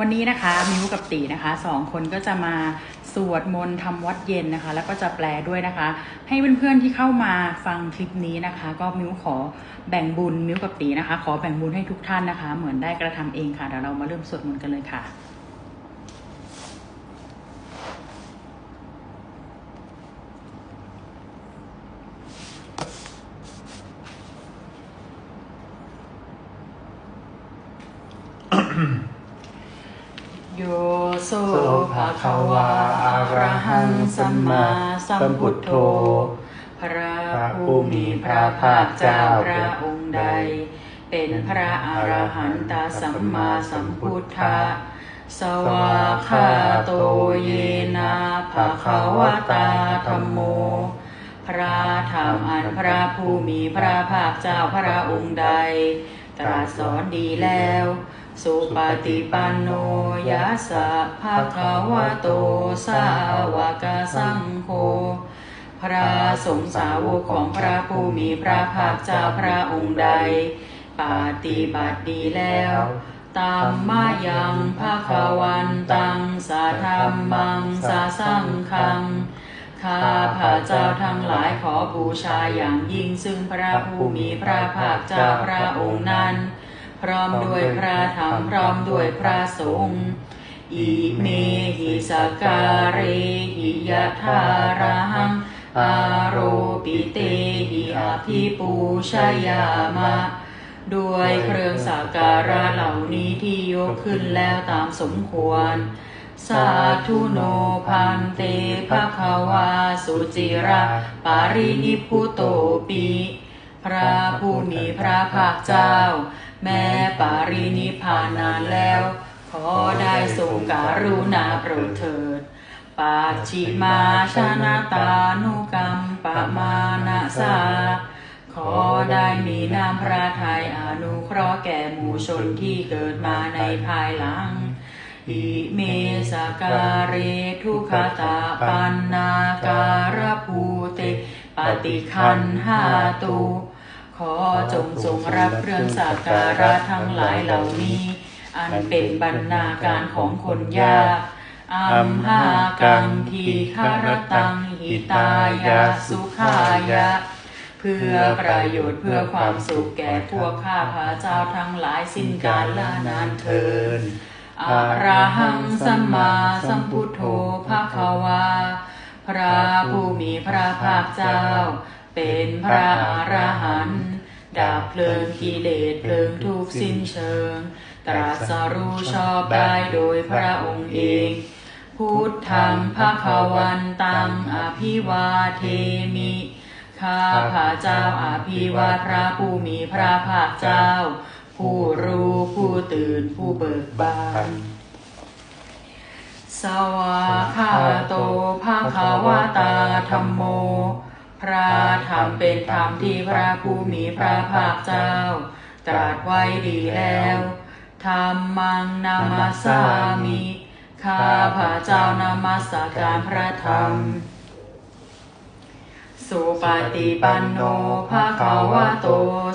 วันนี้นะคะมิวกับตีนะคะสองคนก็จะมาสวดมนต์ทำวัดเย็นนะคะ แล้วก็จะแปลด้วยนะคะ ให้เพื่อนๆที่เข้ามาฟังคลิปนี้นะคะ ก็มิวขอแบ่งบุญมิวกับตีนะคะ ขอแบ่งบุญให้ทุกท่านนะคะ เหมือนได้กระทำเองค่ะเดี๋ยวเรามาเริ่มสวดมนต์กันเลยค่ะ โย โสภะคะวาอะระหังสัมมาสัมพุทโธ พระผู้มีพระภาคเจ้าพระองค์ใด เป็นพระอรหันตสัมมาสัมพุทธะสวาคาโตเยนะภะคะวะตาธัมโม พระธรรมอันพระผู้มีพระภาคเจ้าพระองค์ใด ตรัสสอนดีแล้ว สุปฏิปันโนยัสสะภะคะวะโตสาวกสังโฆพระสงฆ์สาวกของพระผู้มีพระภาคเจ้าพระองค์ใด ปฏิบัติดีแล้วตัมมายังภะควันตังสาธรรมังสาสังคังข้าพระเจ้าทั้งหลายขอบูชาอย่างยิ่งซึ่งพระผู้มีพระภาคเจ้าพระองค์นั้น ร้อมด้วยพระธรรมพร้อมด้วยพระสงฆ์อิเมหิสการเรหิยะทารังอาโรปิเตหิอาภิปูชยามะ ด้วยเครื่องสักการะเหล่านี้ที่ยกขึ้นแล้วตามสมควร สาธุโนพันเตภะคะวาสุจิระ ปารินิพุโตปิ พระผู้มีพระภาคเจ้า แม้ปารินิพานนานแล้ว ขอได้ทรงการุณาโปรดเถิดปัจฉิมาชนะตานุกรรมปะมานะสา ขอได้มีน้ำพระทัยอนุเคราะห์แก่หมู่ชนที่เกิดมาในภายหลัง อิเมสการเรทุกขตาปันนาการภูเต ปฏิคันหาตุ ขอจงทรงรับเครื่องสักการะทั้งหลายเหล่านี้ อันเป็นบรรณาการของคนยากอัมหากังทีคารตังหิตายะสุขายะ เพื่อประโยชน์เพื่อความสุขแก่พวกข้าพระเจ้าทั้งหลายสิ้นกาลละนานเทินอะระหังสัมมาสัมพุทโธภะคะวา พระผู้มีพระภาคเจ้า เป็นพระอรหันต์ดับเพลิงกิเลสเพลิงทุกสิ้นเชิง ตรัสรู้ชอบได้โดยพระองค์เอง พุทธังภะควันตังอภิวาเทมิข้าพระเจ้าอาภิวาพระผู้มีพระภาคเจ้า ผู้รู้ผู้ตื่นผู้เบิกบาน สวาคาโตภาควาตาธรรมโม ระธรรมเป็นธรรมที่พระผู้มีพระภาคเจ้า ตรัสไว้ดีแล้วธรรมังนามาสามิข้าพระเจ้านามัสการพระธรรม สุปฏิปันโนภาคาวะโต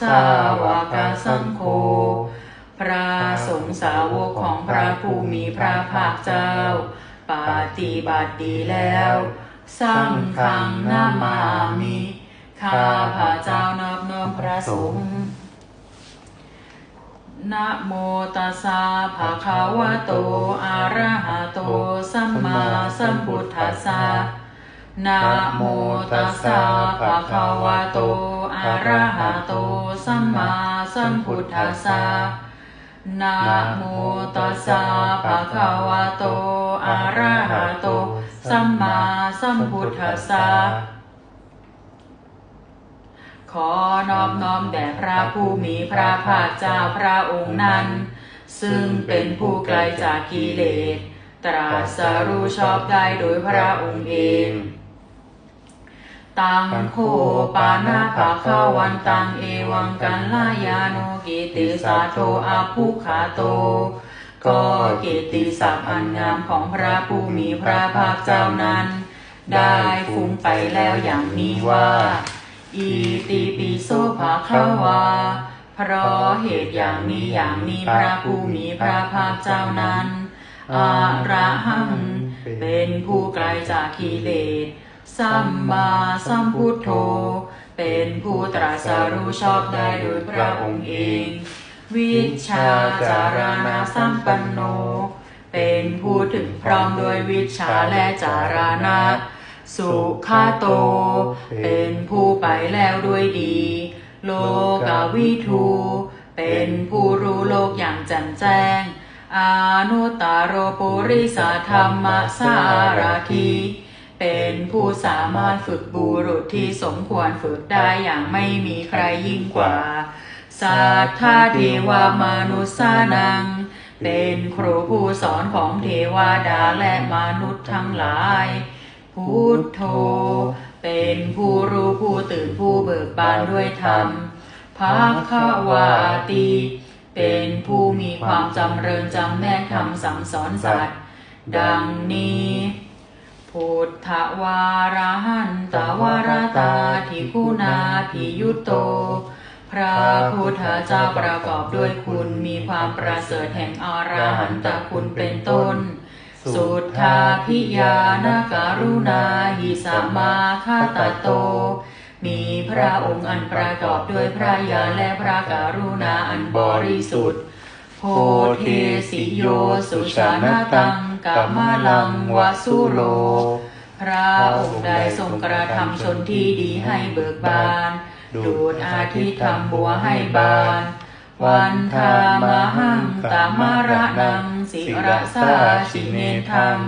สาวกสังโฆพระสงฆ์สาวกของพระผู้มีพระภาคเจ้า ปฏิบัติดีแล้ว สังฆังนามามิข้าพระเจ้านอบน้อมพระสงฆ์นะโมตัสสะภะคะวะโต อะระหะโต สัมมาสัมพุทธัสสะนะโมตัสสะภะคะวะโต อะระหะโต สัมมาสัมพุทธัสสะนะโมตัสสะภะคะวะโต อะระหะโต สัมมาสัมพุทธัสสะขอนอบน้อมแด่พระผู้มีพระภาคเจ้าพระองค์นั้น ซึ่งเป็นผู้ไกลจากกิเลส ตรัสรู้ชอบได้โดยพระองค์เอง ตังโคปานาภาคาวันตังเอวังกันลายาโนกิติสาโทอาภุขาโต ก็กิตติศัพท์อันงามของพระผู้มีพระภาคเจ้านั้น ได้ฟุ้งไปแล้วอย่างนี้ว่า อีติปิโสภาควา เพราะเหตุอย่างนี้อย่างนี้พระผู้มีพระภาคเจ้านั้นอะระหังเป็นผู้ไกลจากกิเลสสัมมาสัมพุทโธ เป็นผู้ตรัสรู้ชอบได้โดยพระองค์เอง วิชาจารณาสัมปันโน เป็นผู้ถึงพร้อมด้วยวิชาและจารณะ สุขาโต เป็นผู้ไปแล้วด้วยดี โลกาวิทู เป็นผู้รู้โลกอย่างแจ่มแจ้ง อนุตตรโรปุริสธรรมสารที เป็นผู้สามารถฝึกบุรุษที่สมควรฝึกได้อย่างไม่มีใครยิ่งกว่า สัทธาเทวามนุษย์สานัง เป็นครูผู้สอนของเทวดาและมนุษย์ทั้งหลาย พุทโธ เป็นผู้รู้ผู้ตื่นผู้เบิกบานด้วยธรรมภาควาติเป็นผู้มีความจำเริญจำแม่นคำสั่งสอนสัตว์ ดังนี้ พุทธวารหันตวารตาทิคุณาพิยุตโต พระพุทธเจ้าประกอบด้วยคุณมีความประเสริฐแห่งอรหันตคุณเป็นต้น สุทธาพิยานาการุณาหิสามาคาตโต มีพระองค์อันประกอบด้วยพระญาและพระการุณาอันบริสุทธิ์โพเทสิโยสุชานตัง กัมมลังวาสุโล พระองค์ได้ทรงกระทำชนที่ดีให้เบิกบาน ดูดอาทิตย์ทำบัวให้บาน วันธามหังตามาระนังสิรสาชิเนทัง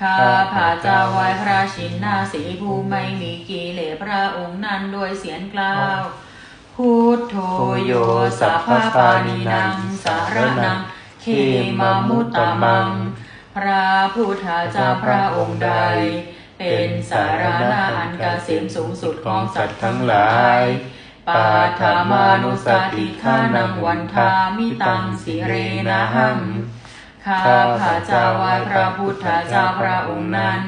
ข้าพระเจ้าไหว้พระชินนาสีผู้ไม่มีกิเลสพระองค์นั้นด้วยเสียงกล่าวพุทโธโยสัพพปานินังสารนังเคมามุตตมัง พระพุทธเจ้าพระองค์ใด เป็นสารณะอันเกษมสูงสุดของสัตว์ทั้งหลายปาธามานุสติขานังวันทามิตังสิเรนะหังข้าพระเจ้าไหว้พระพุทธเจ้าพระองค์นั้น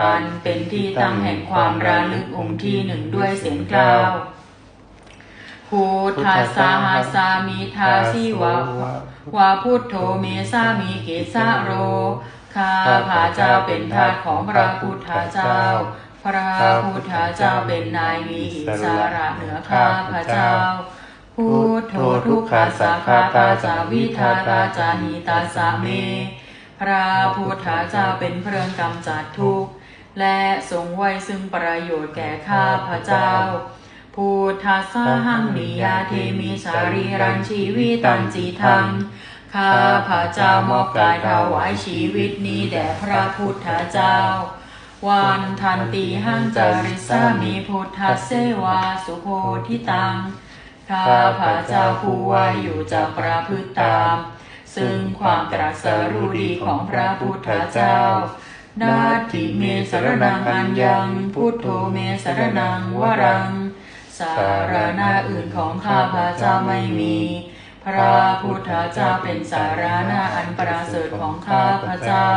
อันเป็นที่ตั้งแห่งความระลึกองค์ที่หนึ่งด้วยเสียงกล่าวพุทธาสาหาสามิทาสิวะ วาพุทโธเมสามิเกสะโร ข้าพระเจ้าเป็นทาสของพระพุทธเจ้า พระพุทธเจ้าเป็นนายมีอิสระเหนือข้าพระเจ้า พุทโธทุกขาสาคาตาจาวิทาตาจาหิตาสาเม พระพุทธเจ้าเป็นเครื่องกำจัดทุกข์และทรงไว้ซึ่งประโยชน์แก่ข้าพระเจ้า พุทธสหังนิยาเทมิสารีรันชีวิตันจีทังข้าพระเจ้ามอบกายถวายชีวิตนี้แด่พระพุทธเจ้า วันทันตีหังจาริสามีพุทธเสวาสุโพธิตังข้าพระเจ้าผู้ว่าอยู่จะประพฤติตาม ซึ่งความตรัสรู้ดีของพระพุทธเจ้า นาทิเมสรนังอัญญังพุทโธเมสรนังวรัง สารณะอื่นของข้าพระเจ้าไม่มี พระพุทธเจ้าเป็นสารณะอันประเสริฐของข้าพระเจ้า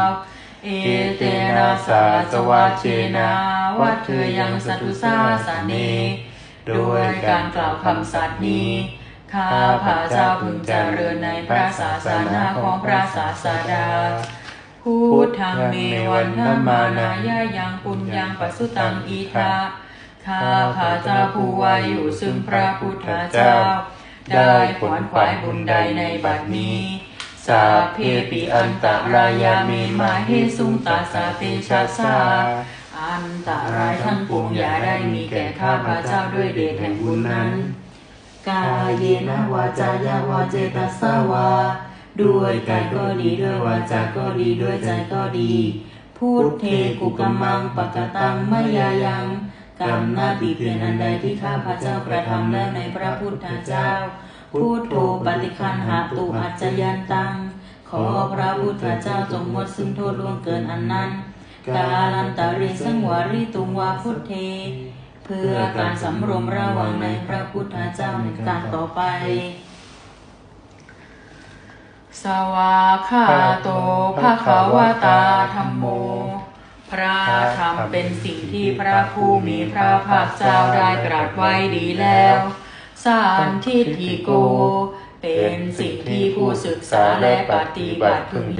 เอเตนะสาสวาเชนาวัดเธอยังสัตุสาสาเนด้วยการกล่าวคำสัตย์นี้ ข้าพระเจ้าพึงเจริญในพระศาสนาของพระศาสดาพูดทางเมวันธมานายายังปุญญังปัสสุตังอีทา ข้าพระเจ้าผู้ว่าอยู่ซึ่งพระพุทธเจ้า ได้ขวนขวายบุญใดในบัดนี้ สาเพปิอันตรายาเมมาเฮสุงตาสาเตชะสาอันตรายทั้งปวงอย่าได้มีแก่ข้าพระเจ้าด้วยเดชแห่งบุญนั้น กายเยนะวาจายาวาเจตสาวา ด้วยกายก็ดีด้วยวาจาก็ดีด้วยใจก็ดี พูดเทกุกมมังปกตังมยายัง กรรมหน้าปีเพียนอันใดที่ข้าพระเจ้ากระทำแล้วในพระพุทธเจ้าพูดโทปฏิคันหาตุอัจจยันตัง ขอพระพุทธเจ้าจงหมดซึ่งโทษล่วงเกินอันนั้น กาลันตาริสังวาริตุงวาพุทเท เพื่อการสำรวมระวังในพระพุทธเจ้าในการต่อไป สวาคาโตภะคะวตาธรรมโม พระธรรมเป็นสิ่งที่พระผู้มีพระภาคเจ้าได้ตรัสไว้ดีแล้ว สารทิฏฐิโก เป็นสิ่งที่ผู้ศึกษาและปฏิบัติพึง